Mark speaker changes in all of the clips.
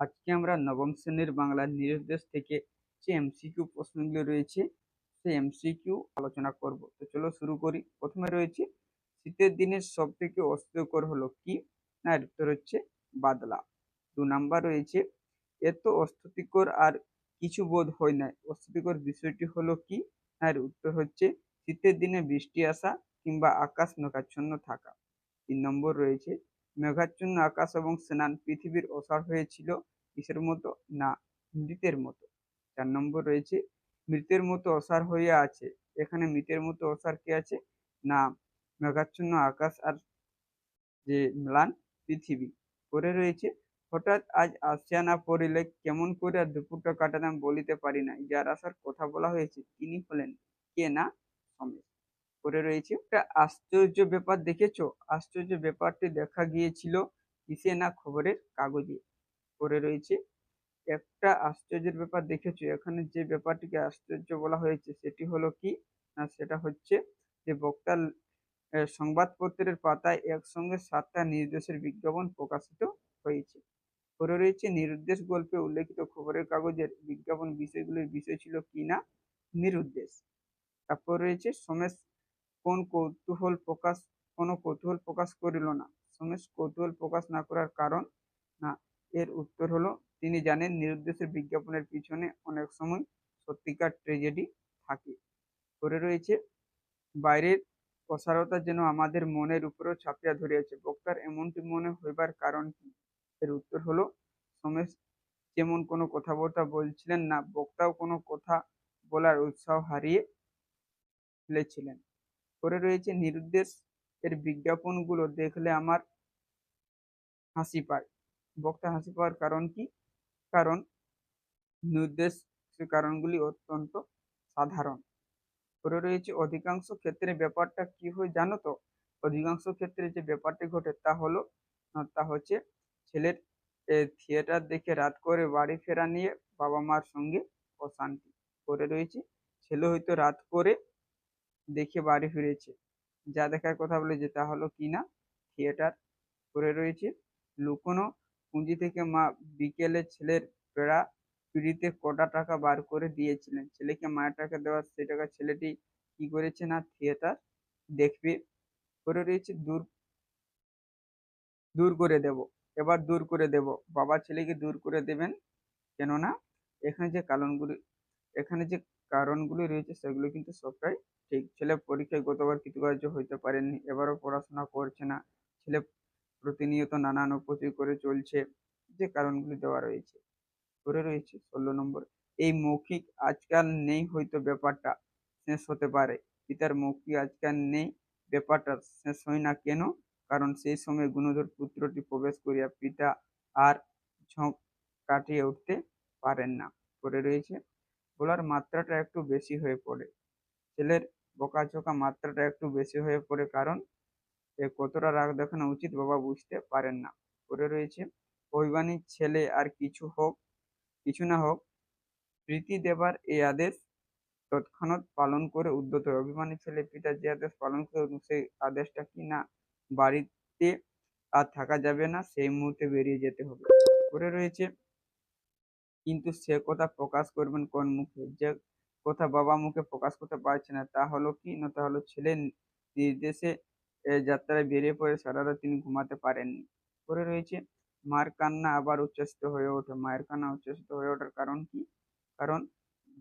Speaker 1: আজকে আমরা নবম শ্রেণির বাংলার নিরুদ্দেশ থেকে যে এমসিকিউ প্রশ্নগুলো রয়েছে, সেই এমসিকিউ আলোচনা করব। তো চলো শুরু করি। প্রথমে রয়েছে, শীতের দিনের সব থেকে অস্বস্তিকর হলো কি? না উত্তর হচ্ছে বাদলা। দু নাম্বার রয়েছে, এত অস্বস্তিকর আর কিছু বোধ হয় না অস্বস্তিকর বিষয়টি হলো কি? না উত্তর হচ্ছে, শীতের দিনে বৃষ্টি আসা কিংবা আকাশ মেঘাচ্ছন্ন থাকা। তিন নম্বর রয়েছে মেঘাচ্ছন্ন আকাশ এবং স্নান পৃথিবীর অসার হয়েছিল কিসের মতো? না, মৃতের মতো। চার নম্বর রয়েছে, মৃতের মতো অসার হয়ে আছে। এখানে মৃতের মতো অসার কে আছে? না, মেঘাচ্ছন্ন আকাশ আর যে ম্লান পৃথিবী। করে রয়েছে, হঠাৎ আজ আসিয়া না পড়িলে কেমন করে আর দুপুরটা কাটাতাম বলিতে পারি না যার আসার কথা বলা হয়েছে, তিনি হলেন কে না? সমেশ। করে রয়েছে। একটা আশ্চর্য ব্যাপার দেখেছ? আশ্চর্য ব্যাপারটি দেখা গিয়েছিল কিসে না খবরের কাগজে করে রয়েছে। একটা আশ্চর্যের ব্যাপার দেখেছ? এখানে যে ব্যাপারটিকে আশ্চর্য বলা হয়েছে সেটি হলো কি? না, সেটা হচ্ছে যে বক্তার সংবাদপত্রের পাতায় একসঙ্গে সাতটা নির্দেশের বিজ্ঞাপন প্রকাশিত হয়েছে। করে রয়েছে, নিরুদ্দেশ গল্পে উল্লেখিত খবরের কাগজের বিজ্ঞাপন বিষয়গুলির বিষয় ছিল কি না? নিরুদ্দেশ। তারপর রয়েছে সমেশ কোন কৌতূহল প্রকাশ, কোনো কৌতূহল প্রকাশ করিল না। সমেশ কৌতূহল প্রকাশ না করার কারণ না। এর উত্তর হলো, তিনি জানেন নিরুদ্দেশের বিজ্ঞাপনের পিছনে অনেক সময় সত্যিকার ট্রেজেডি থাকে। করে রয়েছে, বাইরের অসারতা যেন আমাদের মনের উপরেও ছাপিয়া ধরিয়াছে। বক্তার এমনটি মনে হইবার কারণ কি? এর উত্তর হলো, সমেশ যেমন কোনো কথাবার্তা বলছিলেন না, বক্তাও কোনো কথা বলার উৎসাহ হারিয়ে ফেলেছিলেন। করে রয়েছে। নিরুদ্দেশ এর বিজ্ঞাপনগুলো দেখলে আমার হাসি পায়। বক্তা হাসি পাওয়ার কারণ কি? কারণ নির্দেশ কারণগুলি অত্যন্ত সাধারণ। করে রয়েছে অধিকাংশ ক্ষেত্রে ব্যাপারটা কি হয় জানো তো? অধিকাংশ ক্ষেত্রে যে ব্যাপারটি ঘটে তা হলো তা হচ্ছে ছেলের থিয়েটার দেখে রাত করে বাড়ি ফেরা নিয়ে বাবা মার সঙ্গে অশান্তি। করে রয়েছে ছেলে হয়তো রাত করে দেখে বাড়ি ফিরেছে। যা দেখার কথা বলেছে তা হলো কি না? থিয়েটার করে রয়েছে। লুকোনো পুঁজি থেকে মা বিকেলে ছেলের পেড়া পিড়িতে কটা টাকা বার করে দিয়েছিলেন। ছেলেকে মায়ের টাকা দেওয়ার সেই টাকা ছেলেটি কি করেছে না থিয়েটার দেখবে? করে রয়েছে, দূর দূর করে দেব, এবার দূর করে দেব। বাবা ছেলেকে দূর করে দেবেন কেননা এখানে যে কারণগুলি এখানে যে কারণগুলি রয়েছে, সেগুলো কিন্তু সবটাই ঠিক। ছেলে পরীক্ষায় গতবার কৃতকার্য হইতে পারেননি, এবারও পড়াশোনা করছে না। ছেলে প্রতিনিয়ত নানান অপচয় করে চলছে, যে কারণগুলি দেওয়া রয়েছে। করে রয়েছে ষোলো নম্বর, এই মৌখিক আজকাল নেই হয়তো ব্যাপারটা শেষ হতে পারে। পিতার মৌখিক আজকাল নেই, ব্যাপারটা শেষ হয় না কেন? কারণ সেই সময় গুণধর পুত্রটি প্রবেশ করিয়া পিতা আর ঝোঁক কাটিয়ে উঠতে পারেন না। করে রয়েছে বলার মাত্রাটা একটু বেশি হয়ে পড়ে। ছেলের বকাঝকা মাত্রাটা একটু বেশি হয়ে পড়ে কারণ এ কতটা রাগ দেখানো উচিত বাবা বুঝতে পারেন না। করে রয়েছে, অভিমানী ছেলে আর কিছু হোক, কিছু না হোক, প্রীতি দেবার এই আদেশ তৎক্ষণাৎ পালন করে উদ্যত হয়। অভিমানী ছেলে পিতা যে আদেশ পালন করে সেই আদেশটা কি না বাড়িতে আর থাকা যাবে না, সেই মুহূর্তে বেরিয়ে যেতে হবে। করে রয়েছে কিন্তু সে কথা প্রকাশ করবেন কোন মুখে? যে কথা বাবা মুখে প্রকাশ করতে পারছে না, তা হলো কি? না, তা হলো ছেলে নির্দেশে যাত্রায় বেরিয়ে পড়ে সারা রাত তিনি ঘুমাতে পারেননি। করে রয়েছে মার কান্না আবার উচ্ছ্বসিত হয়ে ওঠে। মায়ের কান্না উচ্ছ্বসিত হয়ে ওঠার কারণ কি? কারণ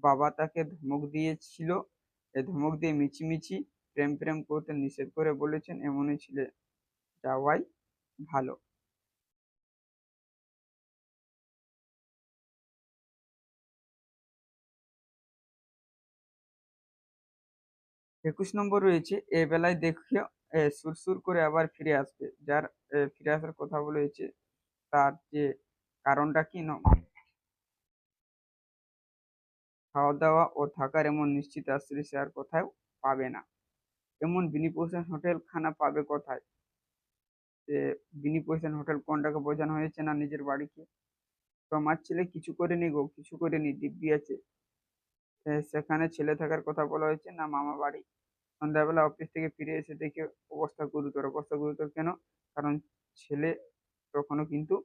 Speaker 1: বাবা তাকে ধমক দিয়েছিল এই ধমক দিয়ে মিছিমিছি, প্রেম প্রেম করতে নিষেধ করে বলেছেন, এমনই ছিল। যাওয়াই ভালো। একুশ নম্বর রয়েছে, এ বেলায় দেখিও সুরসুর করে আবার ফিরে আসবে। যার ফিরে আসার কথা বলেছে, তার যে কারণটা কি খাওয়া দাওয়া ও থাকার এমন নিশ্চিত আশ্রয় সে আর কোথাও পাবে না। এমন বিনি বিনিপোষণ হোটেল খানা পাবে কোথায়? যে বিনিপোষণ হোটেল কোনটাকে বোঝানো হয়েছে না নিজের বাড়িকে? তো আমার ছেলে কিছু করেনি গো, কিছু করেনি, দিব্যি আছে। সেখানে ছেলে থাকার কথা বলা হয়েছে। না, মামা বাড়ি। সন্ধ্যাবেলা অফিস থেকে ফিরে এসে দেখে অবস্থা গুরুতর। অবস্থা গুরুতর কেন? কারণ ছেলে তখনও কিন্তু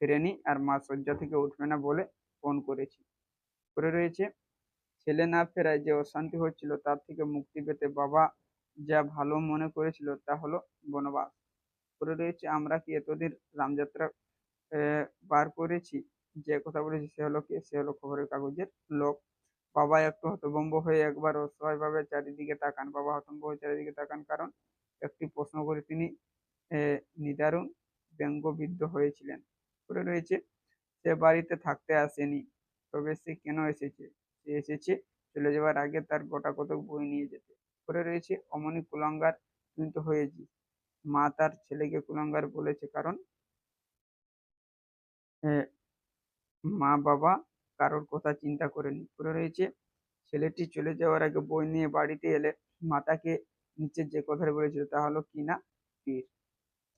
Speaker 1: ফেরেনি আর মা শয্যা থেকে উঠবে না বলে ফোন করেছি। করে রয়েছে, ছেলে না ফেরায় যে অশান্তি হচ্ছিল তার থেকে মুক্তি পেতে বাবা যা ভালো মনে করেছিল তা হলো বনবাস। করে রয়েছে, আমরা কি এতদিন রামযাত্রা বার করেছি? যে কথা বলেছি সে হলো কে? সে হলো খবরের কাগজের লোক। বাবা একটু হতভম্ব হয়ে একবার অসহায়ভাবে চারিদিকে তাকান। বাবা হতভম্ব হয়ে চারিদিকে তাকান কারণ একটি প্রশ্ন করে তিনি নিদারুণ ব্যঙ্গবিদ্ধ হয়েছিলেন। পরে রয়েছে, সে বাড়িতে থাকতে আসেনি, তবে সে কেন এসেছে? সে এসেছে চলে যাওয়ার আগে তার গোটা কতক বই নিয়ে যেতে। পরে রয়েছে, অমনি কুলঙ্গার তুই তো হয়েছিস। মা তার ছেলেকে কুলঙ্গার বলেছে কারণ মা বাবা কারোর কথা চিন্তা করে রয়েছে। ছেলেটি চলে যাওয়ার আগে বই নিয়ে বাড়িতে এলে মাতাকে নিচে যে কথাটা বলেছিল তা হলো, কি না? পীর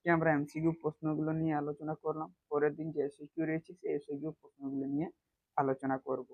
Speaker 1: আমরা এমসিকিউ প্রশ্নগুলো নিয়ে আলোচনা করলাম। পরের দিন যে এসিকিউ রয়েছে, সেই এসিকিউ প্রশ্নগুলো নিয়ে আলোচনা করব।